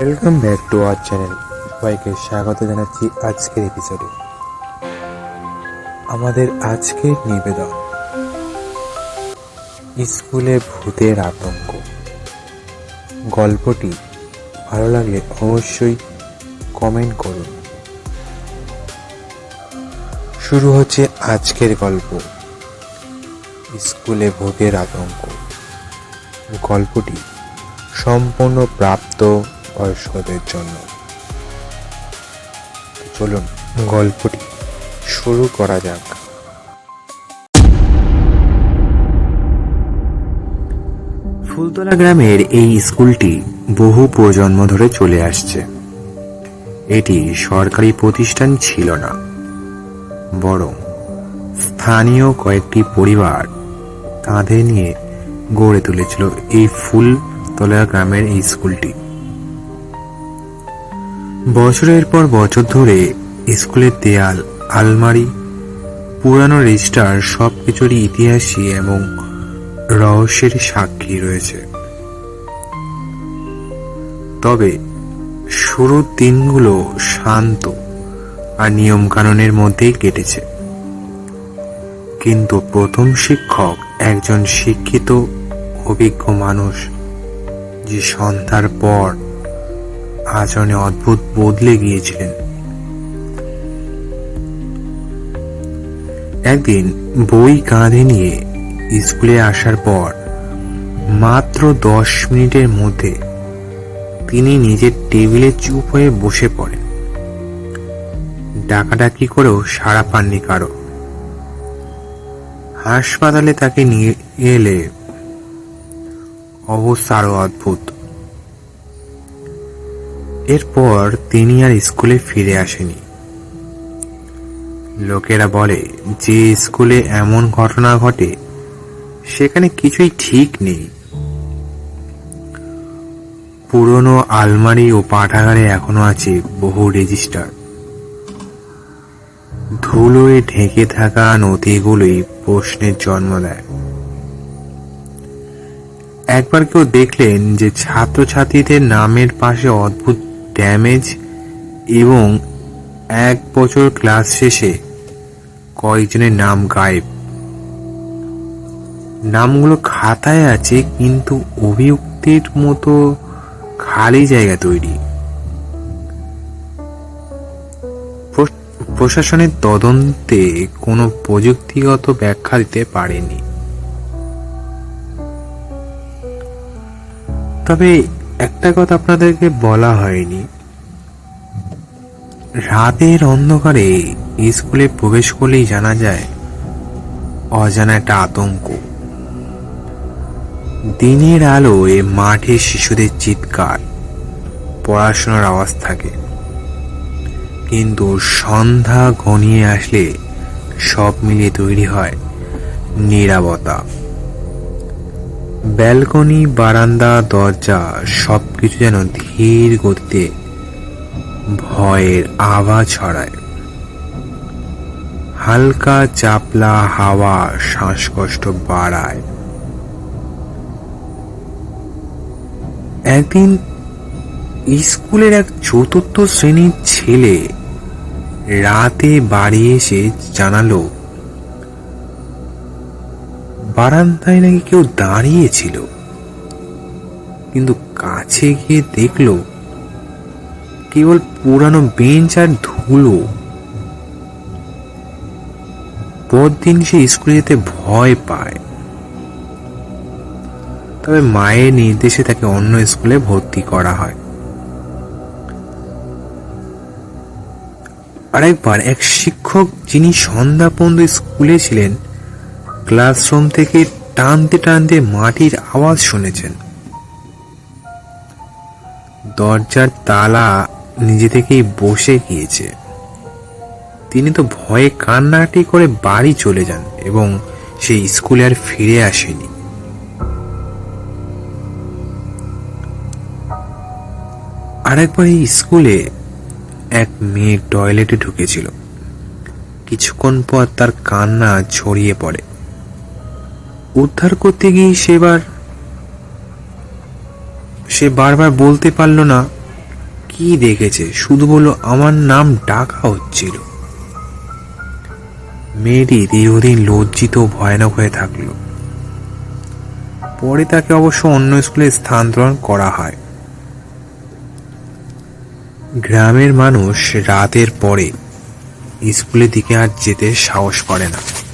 Welcome back to our channel সবাইকে স্বাগত জানাচ্ছি আজকের এপিসোডে আমাদের আজকের নিবেদন, স্কুলে ভূতের আতঙ্ক। গল্পটি ভালো লাগলে অবশ্যই কমেন্ট করুন। শুরু হচ্ছে আজকের গল্প, স্কুলে ভূতের আতঙ্ক। গল্পটি সম্পূর্ণ প্রাপ্ত বয়স্কদের জন্য। চলুন গল্পটি শুরু করা যাক। ফুলতলা গ্রামের এই স্কুলটি বহু প্রজন্ম ধরে চলে আসছে। এটি সরকারি প্রতিষ্ঠান ছিল না। বরং স্থানীয় কয়েকটি পরিবার কাঁধে নিয়ে গড়ে তুলেছিল এই ফুলতলা গ্রামের এই স্কুলটি। বছরের পর বছর ধরে স্কুলের দেয়াল, আলমারি, পুরানো রেজিস্টার সব কিছুরই ইতিহাসই এবং রহস্যের সাক্ষী রয়েছে। তবে শুরুর দিনগুলো শান্ত আর নিয়মকানুনের মধ্যেই কেটেছে। কিন্তু প্রথম শিক্ষক একজন শিক্ষিত, অভিজ্ঞ মানুষ যে সন্ধ্যার পর আচরণে অদ্ভুত বদলে গিয়েছিলেন। একদিন বই কাঁধে নিয়ে স্কুলে আসার পর মাত্র দশ মিনিটের মধ্যে তিনি নিজের টেবিলে চুপ হয়ে বসে পড়েন। ডাকাডাকি করেও সাড়া পাননি কারও। হাসপাতালে তাকে নিয়ে এলে অবস্থা আরও অদ্ভুত। এরপর তিনি আর স্কুলে ফিরে আসেনি। লোকেরা বলে, যে স্কুলে এমন ঘটনা ঘটে, সেখানে কিছুই ঠিক নেই। পুরনো আলমারি ও পাঠাগারে এখনও আছে বহু রেজিস্টার। ধুলোয় ঢেকে থাকা নথিগুলোই প্রশ্নের জন্ম দেয়। একবার কেউ দেখলেন যে ছাত্রছাত্রীদের নামের পাশে অদ্ভুত ড্যামেজ এবং এক বছর ক্লাস শেষে কয়েকজনের নাম গায়েব। নামগুলো খাতায় আছে, কিন্তু অভিযুক্তির মতো খালি জায়গা তৈরি। প্র- প্রশাসনের তদন্তে কোনো প্রযুক্তিগত ব্যাখ্যা দিতে পারেনি। তবে একটা কথা আপনাদেরকে বলা হয়নি। রাতের অন্ধকারে স্কুলে প্রবেশ করলেই জানা যায়, অজানা একটা আতঙ্ক। দিনের আলোয় মাঠে শিশুদের চিৎকার, পড়াশোনার আওয়াজ থাকে। কিন্তু সন্ধ্যা ঘনিয়ে আসলে সব মিলিয়ে তৈরি হয় নীরবতা ব্যালকনি, বারান্দা, দরজা, সবকিছু যেন ধীর গতিতে ভয়ের আওয়াজ ছড়ায়। হালকা, চাপলা হাওয়া শ্বাসকষ্ট বাড়ায়। একদিন স্কুলের এক চতুর্থ শ্রেণির ছেলে রাতে বাড়ি এসে জানালো বারান্দায় নাকি কেউ দাঁড়িয়েছিল। কিন্তু কাছে গিয়ে দেখল, কেবল পুরানো বেঞ্চ আর ধুলো। পরদিন সে স্কুলে যেতে ভয় পায়। তবে মায়ের নির্দেশে তাকে অন্য স্কুলে ভর্তি করা হয়। আরেকবার এক শিক্ষক যিনি সন্ধ্যা স্কুলে ছিলেন ক্লাসরুম থেকে টানতে টানতে মাটির আওয়াজ শুনেছেন। দরজার তালা নিজে থেকেই বসে গিয়েছে। তিনি তো ভয়ে কান্নাকাটি করে বাড়ি চলে যান এবং সেই স্কুলে আর ফিরে আসেনি। আরেকবার এই স্কুলে এক মেয়ে টয়লেটে ঢুকেছিল। কিছুক্ষণ পর তার কান্না ছড়িয়ে পড়ে। উদ্ধার করতে গিয়ে সেবার সে বারবার বলতে পারল না, কি দেখেছে? শুধু বলল, আমার নাম ডাকা হচ্ছিল। মেয়েটি দীর্ঘদিন লজ্জিত ভয়ানক হয়ে থাকল। পরে তাকে অবশ্য অন্য স্কুলে স্থানান্তরণ করা হয়। গ্রামের মানুষ রাতের পরে স্কুলের দিকে আর যেতে সাহস করে না।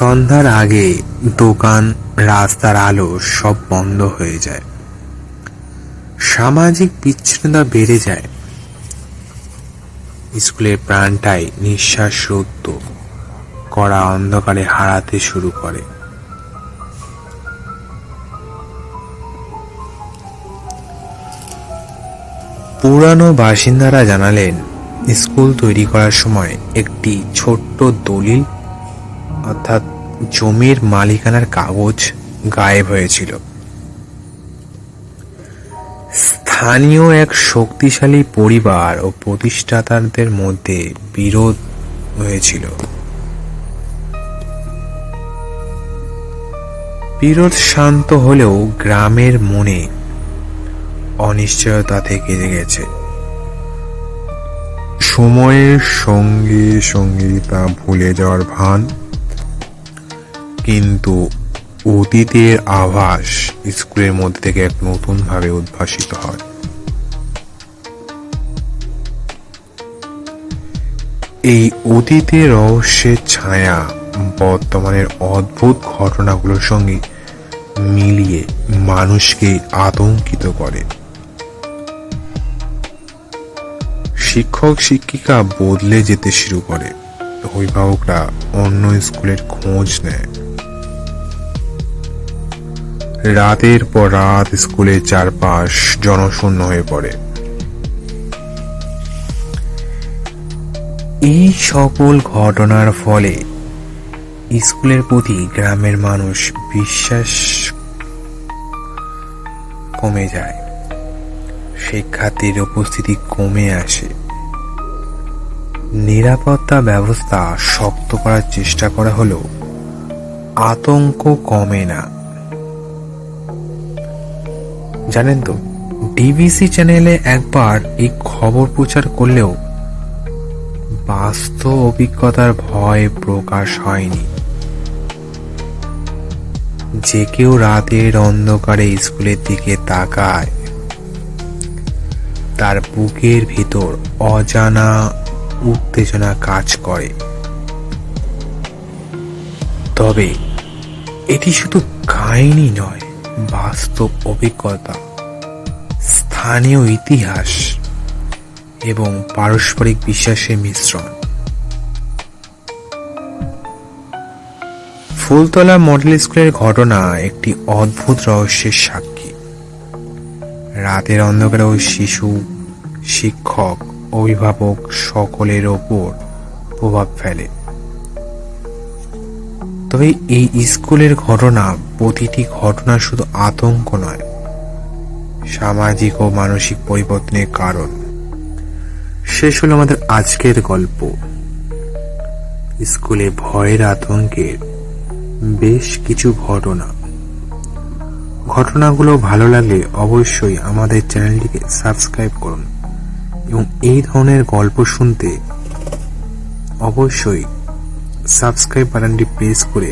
সন্ধ্যার আগে দোকান, রাস্তার আলো সব বন্ধ হয়ে যায়। সামাজিক বিচ্ছিন্নতা বেড়ে যায়। স্কুলের প্রাণটাই নিঃশ্বাস রুদ্ধ করা অন্ধকারে হারাতে শুরু করে। পুরানো বাসিন্দারা জানালেন, স্কুল তৈরি করার সময় একটি ছোট্ট দলিল অর্থাৎ জমির মালিকানার কাগজ গায়েব হয়েছিল। স্থানীয় এক শক্তিশালী পরিবার ও প্রতিষ্ঠাতাদের মধ্যে বিরোধ হয়েছিল। বিরোধ শান্ত হলেও গ্রামের মনে অনিশ্চয়তা থেকে গেছে সময়ের সঙ্গে সঙ্গে তা ভুলে যাওয়ার ভান কিন্তু অতীতের আভাস স্কুলের মধ্যে থেকে এক নতুন ভাবে উদ্ভাসিত হয়। এই অতীতের রহস্যের ছায়া বর্তমানের অদ্ভুত ঘটনাগুলোর সঙ্গে মিলিয়ে মানুষকে আতঙ্কিত করে। শিক্ষক, শিক্ষিকা বদলে যেতে শুরু করে। অভিভাবকরা অন্য স্কুলের খোঁজ নেয়। রাতের পর রাত স্কুলের চারপাশ জনশূন্য হয়ে পড়ে। এই সকল ঘটনার ফলে স্কুলের প্রতি গ্রামের মানুষ বিশ্বাস কমে যায়। শিক্ষার্থীর উপস্থিতি কমে আসে। নিরাপত্তা ব্যবস্থা শক্ত করার চেষ্টা করা হলেও আতঙ্ক কমে না। জানেন তো ডিবিসি চ্যানেলে একবার এই খবর প্রচার করলেও বাস্তব অভিজ্ঞতার ভয় প্রকাশ হয়নি। যে কেউ রাতের অন্ধকারে স্কুলের দিকে তাকায়, তার বুকের ভিতর অজানা উত্তেজনা কাজ করে। তবে এটি শুধু কাহিনী নয় বাস্তব অভিজ্ঞতা, স্থানীয় ইতিহাস এবং পারস্পরিক বিশ্বাসের মিশ্রণ। ফুলতলা মডেল স্কুলের ঘটনা একটি অদ্ভুত রহস্যের সাক্ষী। রাতের অন্ধকারে ওই শিশু, শিক্ষক, অভিভাবক সকলের ওপর প্রভাব ফেলে। তবে এই স্কুলের ঘটনা, প্রতিটি ঘটনা শুধু আতঙ্ক নয়, সামাজিক ও মানসিক পরিবর্তনের কারণ। শেষ হলো আমাদের আজকের গল্প। স্কুলে ভয়ের আতঙ্কের বেশ কিছু ঘটনা। ঘটনাগুলো ভালো লাগলে অবশ্যই আমাদের চ্যানেলটিকে সাবস্ক্রাইব করুন এবং এই ধরনের গল্প শুনতে অবশ্যই সাবস্ক্রাইব বাটনটি প্রেস করে